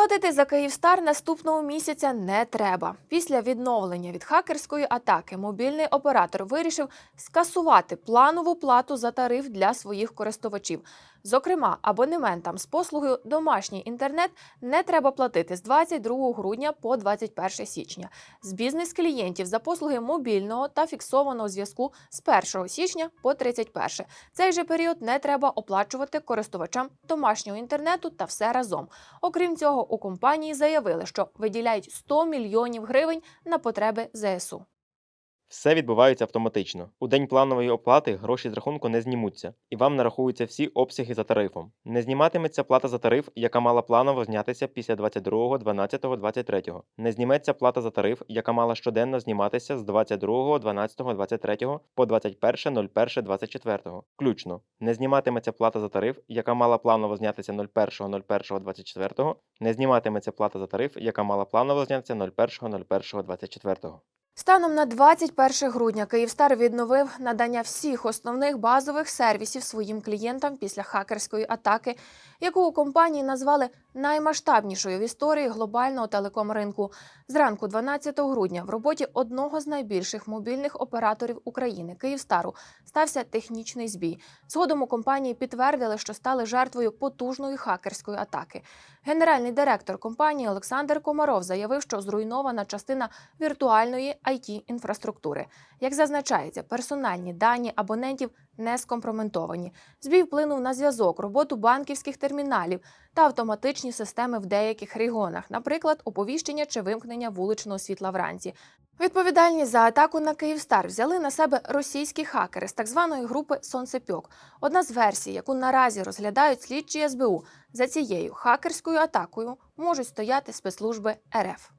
Платити за Київстар наступного місяця не треба. Після відновлення від хакерської атаки мобільний оператор вирішив скасувати планову плату за тариф для своїх користувачів. Зокрема, абонементам з послугою домашній інтернет не треба платити з 22 грудня по 21 січня. З бізнес-клієнтів за послуги мобільного та фіксованого зв'язку з 1 січня по 31. Цей же період не треба оплачувати користувачам домашнього інтернету та все разом. Окрім цього, у компанії заявили, що виділяють 100 мільйонів гривень на потреби ЗСУ. Все відбувається автоматично. У день планової оплати гроші з рахунку не знімуться, і вам нарахуються всі обсяги за тарифом. Не зніматиметься плата за тариф, яка мала планово знятися після 22, 12, 23. Не зніметься плата за тариф, яка мала щоденно зніматися з 22, 12, 23 по 21, 01, 24. Включно. Не зніматиметься плата за тариф, яка мала планово знятися 01, 01, 24. Не зніматиметься плата за тариф, яка мала планово знятися 01, 01, 24. Станом на 21 грудня Київстар відновив надання всіх основних базових сервісів своїм клієнтам після хакерської атаки, яку у компанії назвали наймасштабнішою в історії глобального телеком-ринку. Зранку 12 грудня в роботі одного з найбільших мобільних операторів України Київстару стався технічний збій. Згодом у компанії підтвердили, що стали жертвою потужної хакерської атаки. Генеральний директор компанії Олександр Комаров заявив, що зруйнована частина віртуальної it інфраструктури. Як зазначається, персональні дані абонентів не скомпроментовані. Збій вплинув на зв'язок, роботу банківських терміналів та автоматичні системи в деяких регіонах, наприклад, оповіщення чи вимкнення вуличного світла вранці. Відповідальність за атаку на Київстар взяли на себе російські хакери з так званої групи Сонцепьок. Одна з версій, яку наразі розглядають слідчі СБУ, за цією хакерською атакою можуть стояти спецслужби РФ.